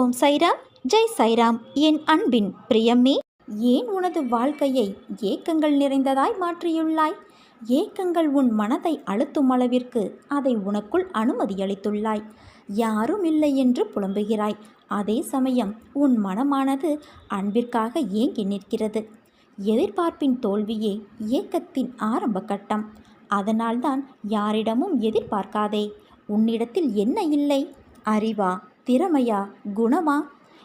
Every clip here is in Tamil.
ஓம் சைராம் ஜெய் சைராம். என் அன்பின் பிரியமே ஏன் உனது வாழ்க்கையை ஏக்கங்கள் நிறைந்ததாய் மாற்றியுள்ளாய்? ஏக்கங்கள் உன் மனதை அழுத்தும் அளவிற்கு அதை உனக்குள் அனுமதியளித்துள்ளாய். யாரும் இல்லை என்று புலம்புகிறாய். அதே சமயம் உன் மனமானது அன்பிற்காக ஏங்கி நிற்கிறது. எதிர்பார்ப்பின் தோல்வியே ஏக்கத்தின் ஆரம்ப கட்டம். அதனால்தான் யாரிடமும் எதிர்பார்க்காதே. உன்னிடத்தில் என்ன இல்லை? அறிவா திறமையா குணமா?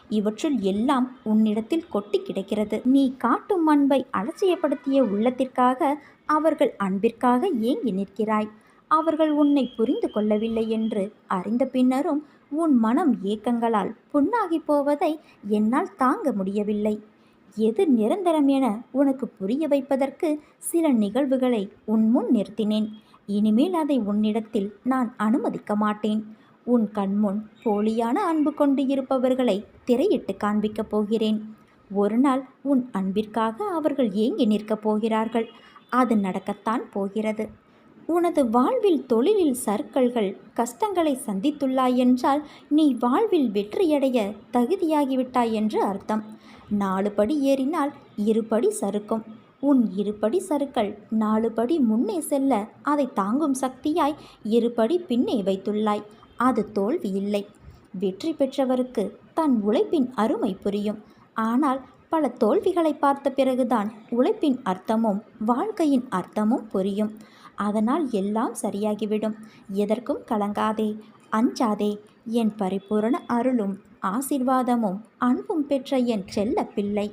இவற்றுள் எல்லாம் உன்னிடத்தில் கொட்டி கிடக்கிறது. நீ காட்டும் அன்பை அலட்சியப்படுத்திய உள்ளத்திற்காக அவர்கள் அன்பிற்காக ஏங்கி நிற்கிறாய். அவர்கள் உன்னை புரிந்து கொள்ளவில்லை என்று அறிந்த பின்னரும் உன் மனம் ஏக்கங்களால் புண்ணாகி போவதை என்னால் தாங்க முடியவில்லை. எது நிரந்தரம் என உனக்கு புரிய வைப்பதற்கு சில நிகழ்வுகளை உன் முன் நிறுத்தினேன். இனிமேல் அதை உன்னிடத்தில் நான் அனுமதிக்க மாட்டேன். உன் கண்முன் போலியான அன்பு கொண்டு இருப்பவர்களை திரையிட்டு காண்பிக்கப் போகிறேன். ஒரு நாள் உன் அன்பிற்காக அவர்கள் ஏங்கி நிற்கப் போகிறார்கள். அது நடக்கத்தான் போகிறது. உனது வாழ்வில் தொழிலில் சர்க்கல்கள் கஷ்டங்களை சந்தித்துள்ளாய் என்றால் நீ வாழ்வில் வெற்றியடைய தகுதியாகிவிட்டாய் என்று அர்த்தம். நாலு படி ஏறினால் இருபடி சறுக்கும். உன் இருபடி சறுக்கள் நாலு படி முன்னே செல்ல அதை தாங்கும் சக்தியாய் இருபடி பின்னே வைத்துள்ளாய். அது தோல்வி இல்லை. வெற்றி பெற்றவருக்கு தன் உழைப்பின் அருமை புரியும். ஆனால் பல தோல்விகளை பார்த்த பிறகுதான் உழைப்பின் அர்த்தமும் வாழ்க்கையின் அர்த்தமும் புரியும். அதனால் எல்லாம் சரியாகிவிடும். எதற்கும் கலங்காதே அஞ்சாதே. என் பரிபூரண அருளும் ஆசிர்வாதமும் அன்பும் பெற்ற என் செல்ல பிள்ளை.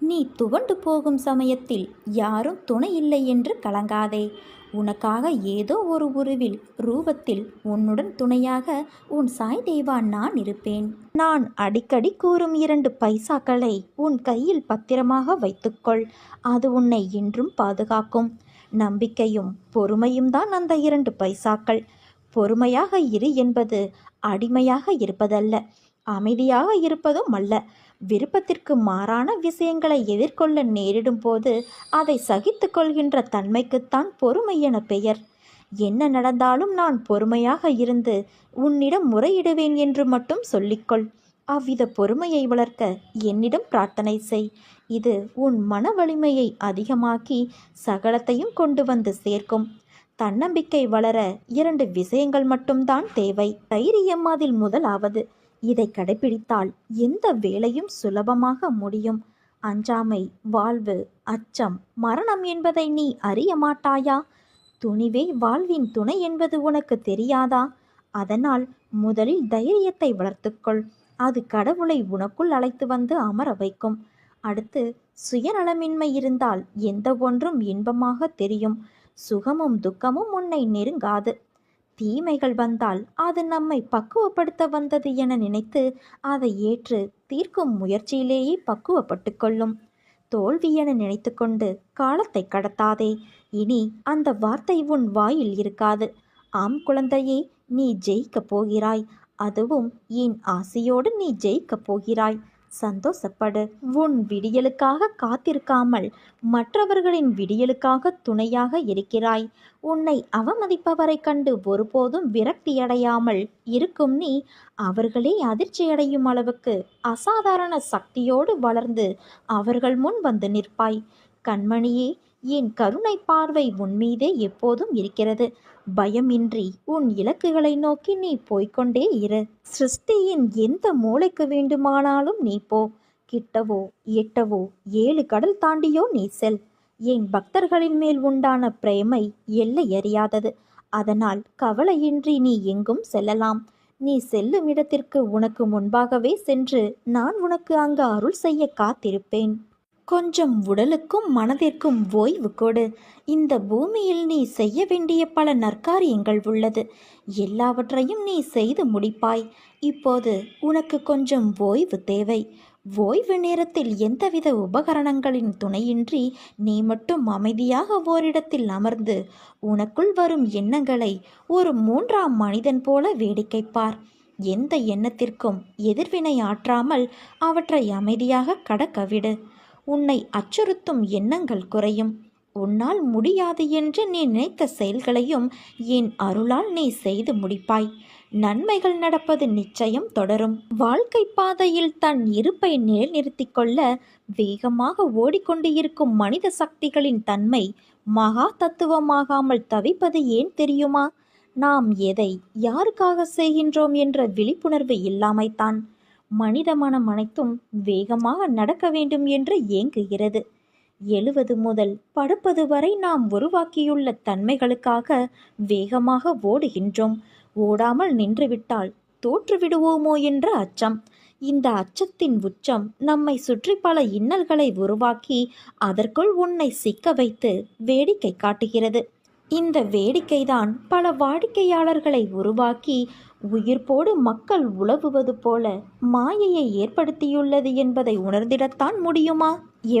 நீ துவண்டு போகும் சமயத்தில் யாரும் துணை இல்லை என்று கலங்காதே. உனக்காக ஏதோ ஒரு உருவில் ரூபத்தில் உன்னுடன் துணையாக உன் சாய் தேவா நான் இருப்பேன். நான் அடிக்கடி கூறும் இரண்டு பைசாக்களை உன் கையில் பத்திரமாக வைத்துக்கொள். அது உன்னை என்றும் பாதுகாக்கும். நம்பிக்கையும் பொறுமையும் தான் அந்த இரண்டு பைசாக்கள். பொறுமையாக இரு என்பது அடிமையாக இருப்பதல்ல அமைதியாக இருப்பதும் அல்ல. விருப்பத்திற்கு மாறான விஷயங்களை எதிர்கொள்ள நேரிடும் போது அதை சகித்து கொள்கின்ற தன்மைக்குத்தான் பொறுமை என பெயர். என்ன நடந்தாலும் நான் பொறுமையாக இருந்து உன்னிடம் முறையிடுவேன் என்று மட்டும் சொல்லிக்கொள். அவ்வித பொறுமையை வளர்க்க என்னிடம் பிரார்த்தனை செய். இது உன் மன வலிமையை அதிகமாக்கி சகலத்தையும் கொண்டு வந்து சேர்க்கும். தன்னம்பிக்கை வளர இரண்டு விஷயங்கள் மட்டும்தான் தேவை. தைரியம் அதில் முதலாவது. இதை கடைபிடித்தால் எந்த வேலையும் சுலபமாக முடியும். அஞ்சாமை வாழ்வு அச்சம் மரணம் என்பதை நீ அறிய மாட்டாயா? துணிவே வாழ்வின் துணை என்பது உனக்கு தெரியாதா? அதனால் முதலில் தைரியத்தை வளர்த்துக்கொள். அது கடவுளை உனக்குள் அழைத்து வந்து அமர வைக்கும். அடுத்து சுயநலமின்மை இருந்தால் எந்த ஒன்றும் இன்பமாக தெரியும். சுகமும் துக்கமும் உன்னை நெருங்காது. தீமைகள் வந்தால் அது நம்மை பக்குவப்படுத்த வந்தது என நினைத்து அதை ஏற்று தீர்க்கும் முயற்சியிலேயே பக்குவப்பட்டு கொள்ளும். தோல்வி என நினைத்து கொண்டு காலத்தை கடத்தாதே. இனி அந்த வார்த்தை உன் வாயில் இருக்காது. ஆம் குழந்தையே நீ ஜெயிக்கப் போகிறாய். அதுவும் என் ஆசையோடு நீ ஜெயிக்கப் போகிறாய். சந்தோஷப்படு. உன் விடியலுக்காக காத்திருக்காமல் மற்றவர்களின் விடியலுக்காக துணையாக இருக்கிறாய். உன்னை அவமதிப்பவரைக் கண்டு ஒருபோதும் விரக்தியடையாமல் இருக்கும் நீ அவர்களே அதிர்ச்சியடையும் அளவுக்கு அசாதாரண சக்தியோடு வளர்ந்து அவர்கள் முன் வந்து நிற்பாய். கண்மணியே என் கருணை பார்வை உன்மீதே எப்போதும் இருக்கிறது. பயமின்றி உன் இலக்குகளை நோக்கி நீ போய்கொண்டே இரு. சிருஷ்டியின் எந்த மூளைக்கு வேண்டுமானாலும் நீ போ. கிட்டவோ எட்டவோ ஏழு கடல் தாண்டியோ நீ செல். என் பக்தர்களின் மேல் உண்டான பிரேமை எல்லை அறியாதது. அதனால் கவலையின்றி நீ எங்கும் செல்லலாம். நீ செல்லும் இடத்திற்கு உனக்கு முன்பாகவே சென்று நான் உனக்கு அங்கு அருள் செய்ய காத்திருப்பேன். கொஞ்சம் உடலுக்கும் மனதிற்கும் ஓய்வு கொடு. இந்த பூமியில் நீ செய்ய வேண்டிய பல நற்காரியங்கள் உள்ளது. எல்லாவற்றையும் நீ செய்து முடிப்பாய். இப்போது உனக்கு கொஞ்சம் ஓய்வு தேவை. ஓய்வு நேரத்தில் எந்தவித உபகரணங்களின் துணையின்றி நீ மட்டும் அமைதியாக ஓரிடத்தில் அமர்ந்து உனக்குள் வரும் எண்ணங்களை ஒரு மூன்றாம் மனிதன் போல வேடிக்கை பார். எந்த எண்ணத்திற்கும் எதிர்வினை ஆற்றாமல் அவற்றை அமைதியாக கடக்கவிடு உன்னை அச்சுறுத்தும் எண்ணங்கள் குறையும். உன்னால் முடியாது என்று நீ நினைத்த செயல்களையும் என் அருளால் நீ செய்து முடிப்பாய். நன்மைகள் நடப்பது நிச்சயம் தொடரும். வாழ்க்கை பாதையில் தன் இருப்பை நிலைநிறுத்திக் கொள்ள வேகமாக ஓடிக்கொண்டு இருக்கும் மனித சக்திகளின் தன்மை மகா தத்துவமாகாமல் தவிப்பது ஏன் தெரியுமா? நாம் எதை யாருக்காக செய்கின்றோம் என்ற விழிப்புணர்வு இல்லாமைத்தான். மனித மனம் அனைத்தும் வேகமாக நடக்க வேண்டும் என்று ஏங்குகிறது. எழுவது முதல் படுப்பது வரை நாம் உருவாக்கியுள்ள தன்மைகளுக்காக வேகமாக ஓடுகின்றோம். ஓடாமல் நின்றுவிட்டால் தோற்றுவிடுவோமோ என்ற அச்சம். இந்த அச்சத்தின் உச்சம் நம்மை சுற்றி பல இன்னல்களை உருவாக்கி அதற்குள் உன்னை சிக்க வைத்து வேடிக்கை காட்டுகிறது. இந்த வேடிக்கைதான் பல வாடிக்கையாளர்களை உருவாக்கி உயிர்ப்போடு மக்கள் உழவுவது போல மாயையை ஏற்படுத்தியுள்ளது என்பதை உணர்ந்திடத்தான் முடியுமா?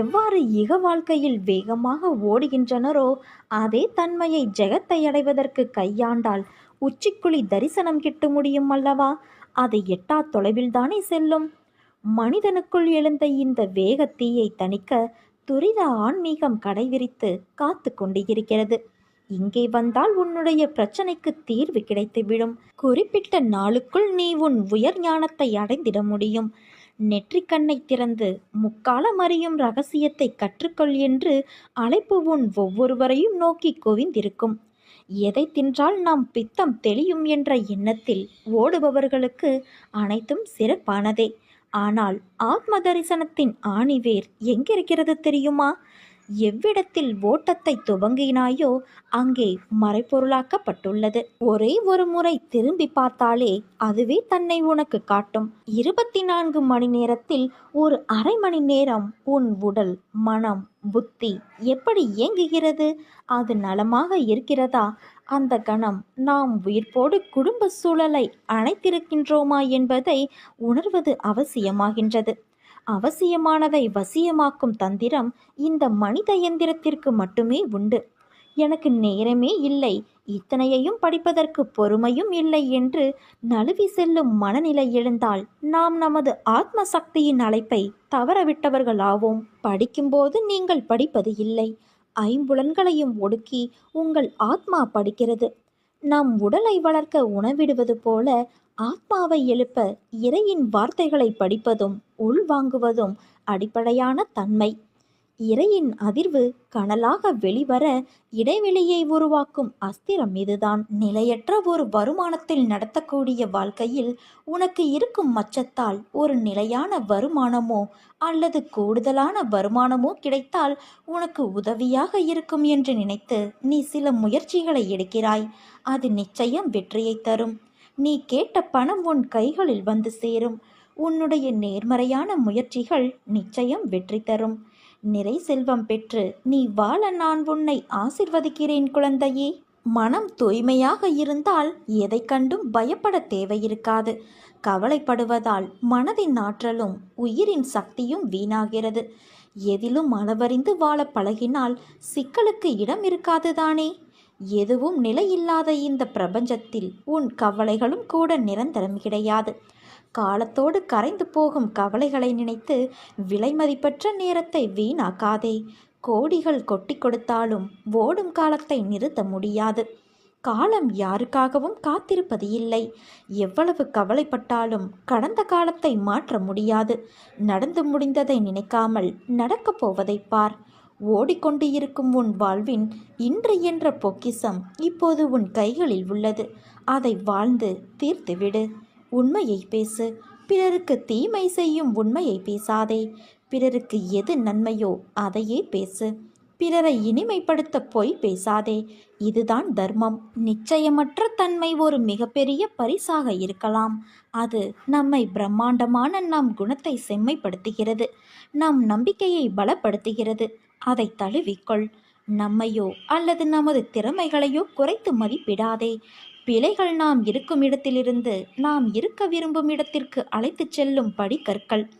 எவ்வாறு இக வாழ்க்கையில் வேகமாக ஓடுகின்றனரோ அதே தன்மையை ஜெகத்தை அடைவதற்கு கையாண்டால் உச்சிக்குழி தரிசனம் கிட்ட முடியும் அல்லவா? அது எட்டா தொலைவில்தானே செல்லும்? மனிதனுக்குள் எழுந்த இந்த வேகத்தீயை தணிக்க துரித ஆன்மீகம் கடைவிரித்து காத்து கொண்டிருக்கிறது இங்கே வந்தால் உன்னுடைய பிரச்சனைக்கு தீர்வு கிடைத்துவிடும். குறிப்பிட்ட நாளுக்குள் நீ உன் உயர் ஞானத்தை அடைந்திட முடியும். நெற்றிக் கண்ணை திறந்து முக்காலம் அறியும் ரகசியத்தை கற்றுக்கொள் என்று அழைப்பு உன் ஒவ்வொருவரையும் நோக்கி குவிந்திருக்கும். எதை தின்றால் நாம் பித்தம் தெளியும் என்ற எண்ணத்தில் ஓடுபவர்களுக்கு அனைத்தும் சிறப்பானதே. ஆனால் ஆத்ம தரிசனத்தின் ஆணிவேர் எங்கிருக்கிறது தெரியுமா? எவ்விடத்தில் ஓட்டத்தை துவங்கினாயோ அங்கே மறைப்பொருளாக்கப்பட்டுள்ளது ஒரே ஒரு முறை திரும்பி பார்த்தாலே அதுவே தன்னை உனக்கு காட்டும். இருபத்தி நான்கு மணி நேரத்தில் ஒரு அரை மணி நேரம் உன் உடல் மனம் புத்தி எப்படி இயங்குகிறது? அது நலமாக இருக்கிறதா? அந்த கணம் நாம் உயிர்ப்போடு குடும்ப சூழலை அணைத்திருக்கின்றோமா என்பதை உணர்வது அவசியமாகின்றது. அவசியமானதை வசியமாக்கும் தந்திரம் இந்த மனித எந்திரத்திற்கு மட்டுமே உண்டு. எனக்கு நேரமே இல்லை இத்தனையையும் படிப்பதற்கு பொறுமையும் இல்லை என்று நழுவி செல்லும் மனநிலை எழுந்தால் நாம் நமது ஆத்ம சக்தியின் அழைப்பை தவறவிட்டவர்களாவோம். படிக்கும்போது நீங்கள் படிப்பது இல்லை ஐம்புலன்களையும் ஒடுக்கி உங்கள் ஆத்மா படிக்கிறது. நம் உடலை வளர்க்க உணவிடுவது போல ஆத்மாவை எழுப்ப இறையின் வார்த்தைகளை படிப்பதும் உள்வாங்குவதும் அடிப்படையான தன்மை. இறையின் அதிர்வு கனலாக வெளிவர இடைவெளியை உருவாக்கும் அஸ்திரம் இதுதான். நிலையற்ற ஒரு வருமானத்தில் நடத்தக்கூடிய வாழ்க்கையில் உனக்கு இருக்கும் மச்சத்தால் ஒரு நிலையான வருமானமோ அல்லது கூடுதலான வருமானமோ கிடைத்தால் உனக்கு உதவியாக இருக்கும் என்று நினைத்து நீ சில முயற்சிகளை எடுக்கிறாய். அது நிச்சயம் வெற்றியை தரும். நீ கேட்ட பணம் உன் கைகளில் வந்து சேரும். உன்னுடைய நேர்மறையான முயற்சிகள் நிச்சயம் வெற்றி தரும். நிறை செல்வம் பெற்று நீ வாழ நான் உன்னை ஆசிர்வதிக்கிறேன் குழந்தையே. மனம் தூய்மையாக இருந்தால் எதை கண்டும் பயப்பட தேவையிருக்காது. கவலைப்படுவதால் மனதின் ஆற்றலும் உயிரின் சக்தியும் வீணாகிறது. எதிலும் அளவறிந்து வாழ பழகினால் சிக்கலுக்கு இடம் இருக்காதுதானே எதுவும் நிலையில்லாத இந்த பிரபஞ்சத்தில் உன் கவலைகளும் கூட நிரந்தரம் கிடையாது. காலத்தோடு கரைந்து போகும் கவலைகளை நினைத்து விலைமதிப்பற்ற நேரத்தை வீணாக்காதே. கோடிகள் கொட்டி கொடுத்தாலும் ஓடும் காலத்தை நிறுத்த முடியாது. காலம் யாருக்காகவும் காத்திருப்பது இல்லை. எவ்வளவு கவலைப்பட்டாலும் கடந்த காலத்தை மாற்ற முடியாது. நடந்து முடிந்ததை நினைக்காமல் நடக்கப் போவதை பார். ஓடிக்கொண்டு இருக்கும் உன் வாழ்வின் இன்று என்ற பொக்கிசம் இப்போது உன் கைகளில் உள்ளது. அதை வாழ்ந்து தீர்த்துவிடு. உண்மையை பேசு. பிறருக்கு தீமை செய்யும் உண்மையை பேசாதே. பிறருக்கு எது நன்மையோ அதையே பேசு. பிறரை இனிமைப்படுத்த பொய் பேசாதே. இதுதான் தர்மம். நிச்சயமற்ற தன்மை ஒரு மிகப்பெரிய பரிசாக இருக்கலாம். அது நம்மை பிரம்மாண்டமான நம் குணத்தை செம்மைப்படுத்துகிறது. நம் நம்பிக்கையை பலப்படுத்துகிறது. அதை தழுவிக்கொள். நம்மையோ அல்லது நமது திறமைகளையோ குறைத்து மதிப்பிடாதே. பிழைகள் நாம் இருக்கும் இடத்திலிருந்து நாம் இருக்க விரும்பும் இடத்திற்கு அழைத்துச் செல்லும் படிக்கற்கள்.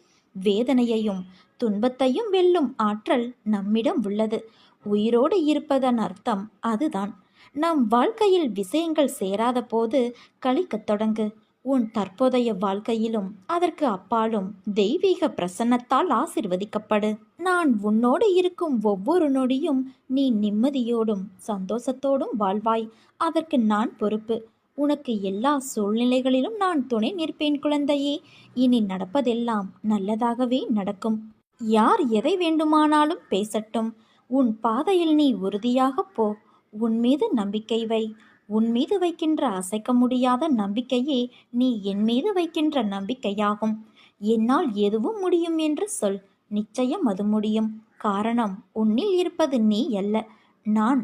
வேதனையையும் துன்பத்தையும் வெல்லும் ஆற்றல் நம்மிடம் உள்ளது. உயிரோடு இருப்பதன் அர்த்தம் அதுதான். நம் வாழ்க்கையில் விஷயங்கள் சேராத போது கழிக்கத் தொடங்கு. உன் தற்போதைய வாழ்க்கையிலும் அதற்கு அப்பாலும் தெய்வீக பிரசன்னத்தால் ஆசிர்வதிக்கப்படு. நான் உன்னோடு இருக்கும் ஒவ்வொரு நொடியும் நீ நிம்மதியோடும் சந்தோஷத்தோடும் வாழ்வாய். அதற்கு நான் பொறுப்பு. உனக்கு எல்லா சூழ்நிலைகளிலும் நான் துணை நிற்பேன் குழந்தையே. இனி நடப்பதெல்லாம் நல்லதாகவே நடக்கும். யார் எதை வேண்டுமானாலும் பேசட்டும். உன் பாதையில் நீ உறுதியாகப் போ. உன் மீது நம்பிக்கை வை. உன் மீது வைக்கின்ற அசைக்க முடியாத நம்பிக்கையே நீ என் மீது வைக்கின்ற நம்பிக்கையாகும். என்னால் எதுவும் முடியும் என்று சொல். நிச்சயம் அது முடியும். காரணம் உன்னில் இருப்பது நீ அல்ல. நான்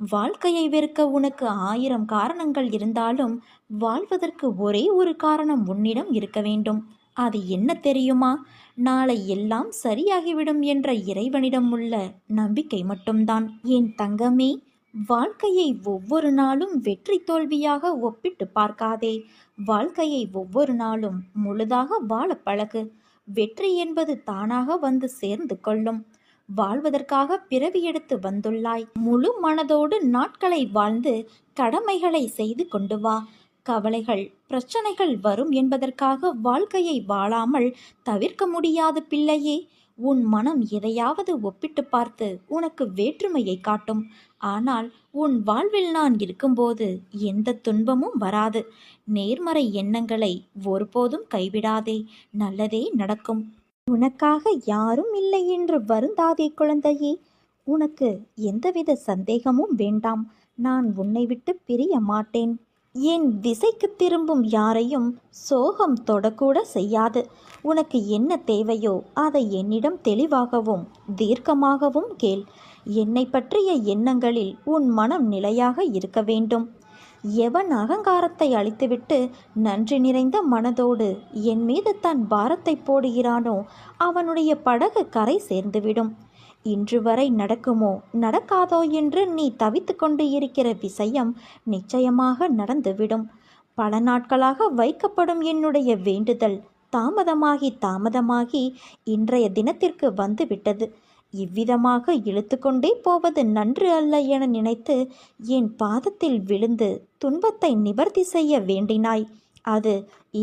வாழ்க்கையை வெறுக்க உனக்கு ஆயிரம் காரணங்கள் இருந்தாலும் வாழ்வதற்கு ஒரே ஒரு காரணம் உன்னிடம் இருக்க வேண்டும். அது என்ன தெரியுமா? நாளை எல்லாம் சரியாகிவிடும் என்ற இறைவனிடம் உள்ள நம்பிக்கை மட்டும்தான். என் தங்கமே? வாழ்க்கையை ஒவ்வொரு நாளும் வெற்றி தோல்வியாக ஒப்பிட்டு பார்க்காதே. வாழ்க்கையை ஒவ்வொரு நாளும் முழுதாக வாழ பழகு. வெற்றி என்பது தானாக வந்து சேர்ந்து கொள்ளும். வாழ்வதற்காக பிறவி எடுத்து வந்துள்ளாய். முழு மனதோடு நாட்களை வாழ்ந்து கடமைகளை செய்து கொண்டு வா. கவலைகள் பிரச்சனைகள் வரும் என்பதற்காக வாழ்க்கையை வாழாமல் தவிர்க்க முடியாது பிள்ளையே. உன் மனம் எதையாவது ஒப்பிட்டு பார்த்து உனக்கு வேற்றுமையை காட்டும். ஆனால் உன் வாழ்வில் நான் இருக்கும்போது எந்த துன்பமும் வராது. நேர்மறை எண்ணங்களை ஒருபோதும் கைவிடாதே நல்லதே நடக்கும். உனக்காக யாரும் இல்லை என்று வருந்தாதே குழந்தையே உனக்கு எந்தவித சந்தேகமும் வேண்டாம். நான் உன்னை விட்டு பிரிய மாட்டேன். என் திசைக்கு திரும்பும் யாரையும் சோகம் தொடக்கூட செய்யாது. உனக்கு என்ன தேவையோ அதை என்னிடம் தெளிவாகவும் தீர்க்கமாகவும் கேள். என்னை பற்றிய எண்ணங்களில் உன் மனம் நிலையாக இருக்க வேண்டும். எவன் அகங்காரத்தை அழித்துவிட்டு நன்றி நிறைந்த மனதோடு என் மீது தன் பாரத்தை போடுகிறானோ அவனுடைய படகு கரை சேர்ந்துவிடும். இன்று வரை நடக்குமோ? நடக்காதோ என்று நீ தவித்து கொண்டு இருக்கிற விஷயம் நிச்சயமாக நடந்துவிடும். பல நாட்களாக வைக்கப்படும் என்னுடைய வேண்டுதல் தாமதமாகி தாமதமாகி இன்றைய தினத்திற்கு வந்துவிட்டது. இவ்விதமாக இழுத்துக்கொண்டே போவது நன்று அல்ல என நினைத்து என் பாதத்தில் விழுந்து துன்பத்தை நிவர்த்தி செய்ய வேண்டினாய். அது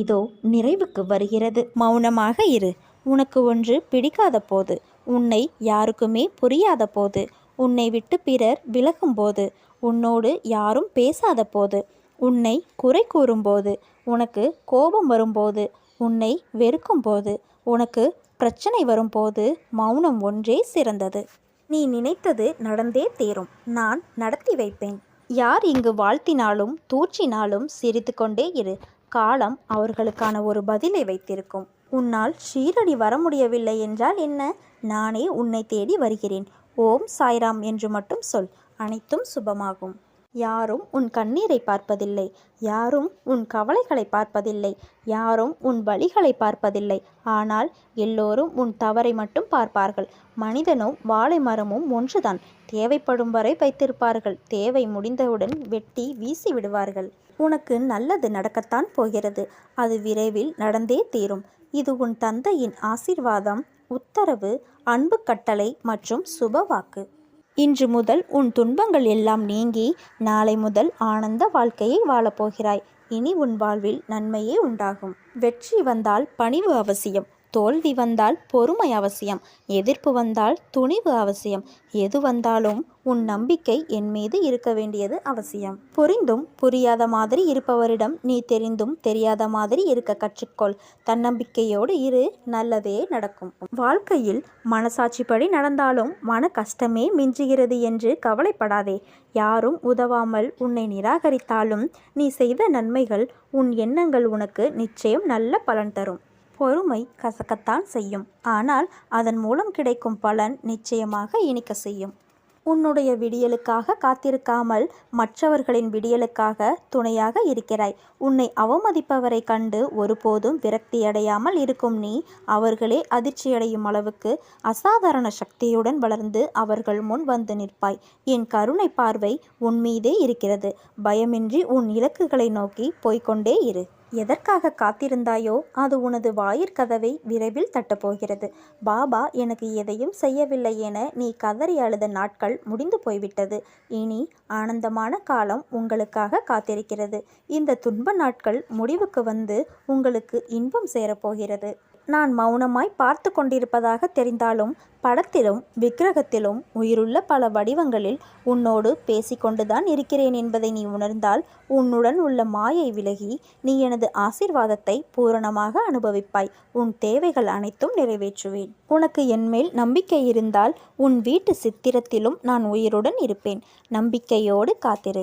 இதோ நிறைவுக்கு வருகிறது. மௌனமாக இரு. உனக்கு ஒன்று பிடிக்காத போது உன்னை யாருக்குமே புரியாத போது உன்னை விட்டு பிறர் விலகும்போது உன்னோடு யாரும் பேசாத போது உன்னை குறை கூறும்போது உனக்கு கோபம் வரும்போது உன்னை வெறுக்கும்போது உனக்கு பிரச்சனை வரும்போது மௌனம் ஒன்றே சிறந்தது. நீ நினைத்தது நடந்தே தேரும். நான் நடத்தி வைப்பேன். யார் இங்கு வாழ்த்தினாலும் தூற்றினாலும் சிரித்து கொண்டே இரு. காலம் அவர்களுக்கான ஒரு பதிலை வைத்திருக்கும். உன்னால் ஷீரடி வர முடியவில்லை என்றால் என்ன? நானே உன்னை தேடி வருகிறேன். ஓம் சாய்ராம் என்று மட்டும் சொல். அனைத்தும் சுபமாகும். யாரும் உன் கண்ணீரை பார்ப்பதில்லை. யாரும் உன் கவலைகளை பார்ப்பதில்லை. யாரும் உன் வழிகளை பார்ப்பதில்லை. ஆனால் எல்லோரும் உன் தவறை மட்டும் பார்ப்பார்கள். மனிதனும் வாழை மரமும் ஒன்றுதான். தேவைப்படும் வரை வைத்திருப்பார்கள். தேவை முடிந்தவுடன் வெட்டி வீசி விடுவார்கள். உனக்கு நல்லது நடக்கத்தான் போகிறது. அது விரைவில் நடந்தே தீரும். இது உன் தந்தையின் ஆசீர்வாதம் உத்தரவு அன்பு கட்டளை மற்றும் சுபவாக்கு. இன்று முதல் உன் துன்பங்கள் எல்லாம் நீங்கி நாளை முதல் ஆனந்த வாழ்க்கையை வாழப்போகிறாய். இனி உன் வாழ்வில் நன்மையே உண்டாகும். வெற்றி வந்தால் பணிவு அவசியம். தோல்வி வந்தால் பொறுமை அவசியம் எதிர்ப்பு வந்தால் துணிவு அவசியம். எது வந்தாலும் உன் நம்பிக்கை என் மீது இருக்க வேண்டியது அவசியம். புரிந்தும் புரியாத மாதிரி இருப்பவரிடம் நீ தெரிந்தும் தெரியாத மாதிரி இருக்க கற்றுக்கொள். தன்னம்பிக்கையோடு இரு நல்லதே நடக்கும். வாழ்க்கையில் மனசாட்சிப்படி நடந்தாலும் மன கஷ்டமே மிஞ்சுகிறது என்று கவலைப்படாதே. யாரும் உதவாமல் உன்னை நிராகரித்தாலும் நீ செய்த நன்மைகள் உன் எண்ணங்கள் உனக்கு நிச்சயம் நல்ல பலன் தரும். பொறுமை கசக்கத்தான் செய்யும். ஆனால் அதன் மூலம் கிடைக்கும் பலன் நிச்சயமாக இனிக்க செய்யும். உன்னுடைய விடியலுக்காக காத்திருக்காமல் மற்றவர்களின் விடியலுக்காக துணையாக இருக்கிறாய். உன்னை அவமதிப்பவரை கண்டு ஒருபோதும் விரக்தியடையாமல் இருக்கும் நீ அவர்களே அதிர்ச்சியடையும் அளவுக்கு அசாதாரண சக்தியுடன் வளர்ந்து அவர்கள் முன் வந்து நிற்பாய். என் கருணை பார்வை உன் மீதே இருக்கிறது. பயமின்றி உன் இலக்குகளை நோக்கி போய்கொண்டே இரு. எதற்காக காத்திருந்தாயோ அது உனது வாயிற்கதவை விரைவில் தட்டப்போகிறது. பாபா எனக்கு எதையும் செய்யவில்லை என நீ கதறி அழுத நாட்கள் முடிந்து போய்விட்டது. இனி ஆனந்தமான காலம் உங்களுக்காக காத்திருக்கிறது. இந்த துன்ப நாட்கள் முடிவுக்கு வந்து உங்களுக்கு இன்பம் சேரப்போகிறது. நான் மௌனமாய் பார்த்து கொண்டிருப்பதாக தெரிந்தாலும் படத்திலும் விக்கிரகத்திலும் உயிருள்ள பல வடிவங்களில் உன்னோடு பேசிக்கொண்டுதான் இருக்கிறேன் என்பதை நீ உணர்ந்தால் உன்னுடன் உள்ள மாயை விலகி நீ எனது ஆசீர்வாதத்தை பூரணமாக அனுபவிப்பாய். உன் தேவைகள் அனைத்தும் நிறைவேற்றுவேன். உனக்கு என்மேல் நம்பிக்கை இருந்தால் உன் வீட்டு சித்திரத்திலும் நான் உயிருடன் இருப்பேன். நம்பிக்கையோடு காத்திரு.